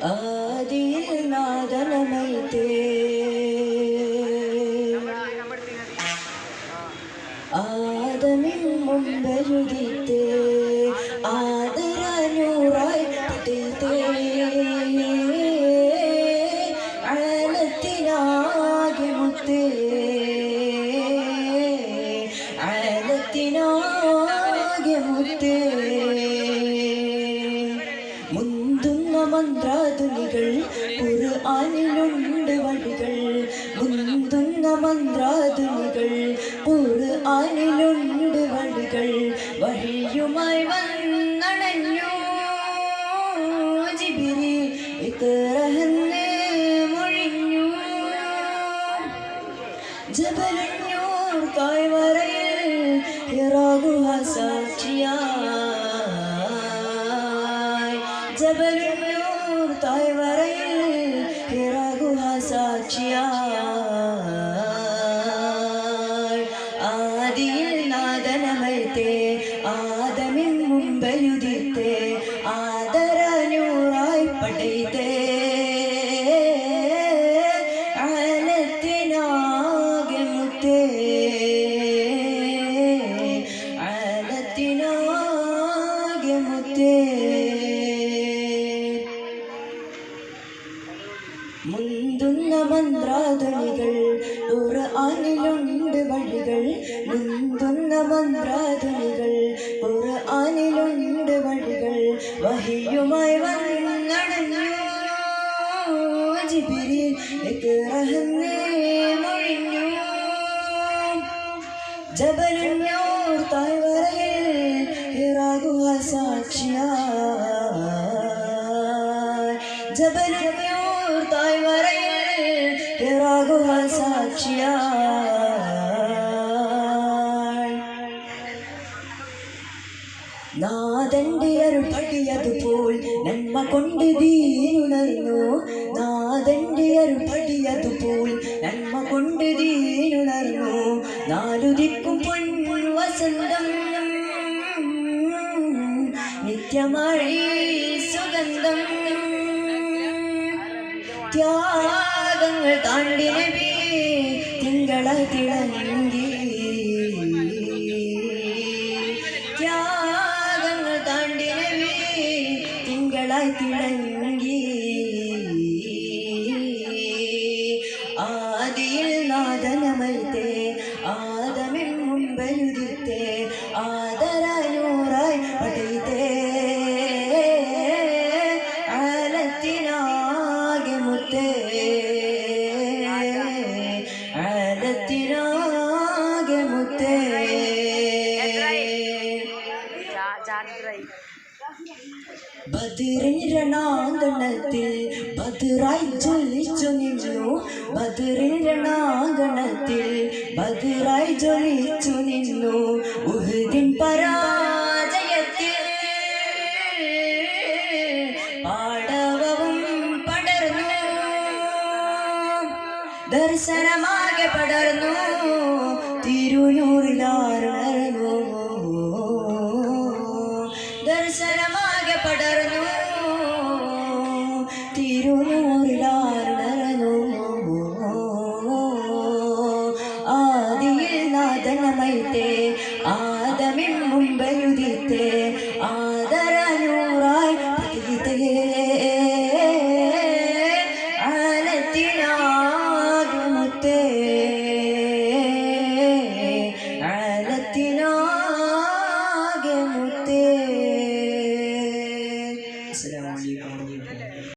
ஆதியில் நாதனமைத்தே. ஆதமில் முன்பெருதித்தே മുന്തുന്ന മന്ത്രാതുനികൾ ഖുർആനിലുണ്ട് വഴികൾ. മുന്തുന്ന മന്ത്രാതുനികൾ ഖുർആനിലുണ്ട് വഴികൾ. വഴിയുമായി വന്നണഞ്ഞു ജിബിരി ഇത്തറഹന്ന് മുഴിഞ്ഞു. ജബലഞ്ഞൂർ ഇറാകുക ജബലഞ്ഞൂർ മന്ത്രാധനികൾ ഖുർആനിലുണ്ട് വഴികൾ. മുന്തുന്ന മന്ത്രാധനികൾ ഖുർആനിലുണ്ട് വഴികൾ. വഹിയുമായി വന്നടഞ്ഞു ജിബിരിൽ ഇക്റഹന്നേ മൊഴിഞ്ഞു ജബലന്നൂർ താഴ്വരയിൽ ഇറാകുക സാക്ഷിയായി. ജബലന്നൂർ താഴ്വരയിൽ ഇറാകുക സാക്ഷിയായി. നാദന്റെ അരുപടിയതുപോൽ നന്മ കൊണ്ട് ദീനുണർന്നു. നാദന്റെ അരുപടിയതുപോൽ നന്മ കൊണ്ട് ദീനുണർന്നു. നാലുദിക്കും പൊൻ വസന്തം നിത്യമഴി ത്യാഗങ്ങൾ താണ്ടി നബി തിങ്കള തിളങ്ങി. ത്യാഗങ്ങൾ താണ്ടി നബി തിങ്കളായി തിളങ്ങി. ബദിറിൻ രണാങ്കണത്തിൽ ബദിറായി ജ്വലിച്ചു നിന്നു. ബദിറിൻ രണാങ്കണത്തിൽ ബദിറായി ജ്വലിച്ചു നിന്നു. ഉഹുദിൻ പരാജയത്തിൽ പാടവവും പടർന്നു. ദർശനമാകെ പടർന്നു.